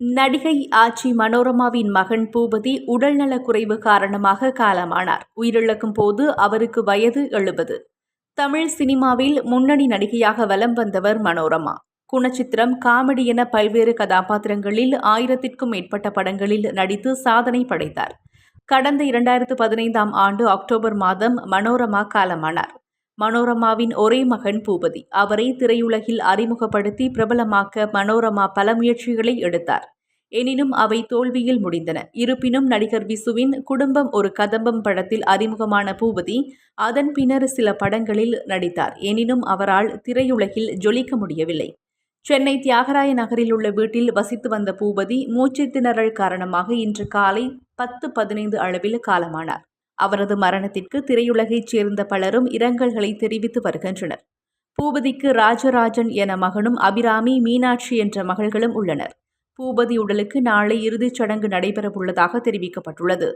நடிகை ஆச்சி மனோரமாவின் மகன் பூபதி உடல்நலக் குறைவு காரணமாக காலமானார். உயிரிழக்கும் போது அவருக்கு வயது எழுபது. தமிழ் சினிமாவில் முன்னணி நடிகையாக வலம் வந்தவர் மனோரமா. குணச்சித்திரம் காமெடி என பல்வேறு கதாபாத்திரங்களில் ஆயிரத்திற்கும் மேற்பட்ட படங்களில் நடித்து சாதனை படைத்தார். கடந்த இரண்டாயிரத்து பதினைந்தாம் ஆண்டு அக்டோபர் மாதம் மனோரமா காலமானார். மனோரமாவின் ஒரே மகன் பூபதி. அவரை திரையுலகில் அறிமுகப்படுத்தி பிரபலமாக்க மனோரமா பல முயற்சிகளை எடுத்தார். எனினும் அவை தோல்வியில் முடிந்தன. இருப்பினும் நடிகர் விசுவின் குடும்பம் ஒரு கதம்பம் படத்தில் அறிமுகமான பூபதி அதன் பின்னர் சில படங்களில் நடித்தார். எனினும் அவரால் திரையுலகில் ஜொலிக்க முடியவில்லை. சென்னை தியாகராய நகரில் உள்ள வீட்டில் வசித்து வந்த பூபதி மூச்சு திணறல் காரணமாக இன்று காலை பத்து பதினைந்து அளவில் காலமானார். அவரது மரணத்திற்கு திரையுலகைச் சேர்ந்த பலரும் இரங்கல்களை தெரிவித்து வருகின்றனர். பூபதிக்கு ராஜராஜன் என மகனும் அபிராமி மீனாட்சி என்ற மகள்களும் உள்ளனர். பூபதி உடலுக்கு நாளை இறுதிச் சடங்கு நடைபெறவுள்ளதாக தெரிவிக்கப்பட்டுள்ளது.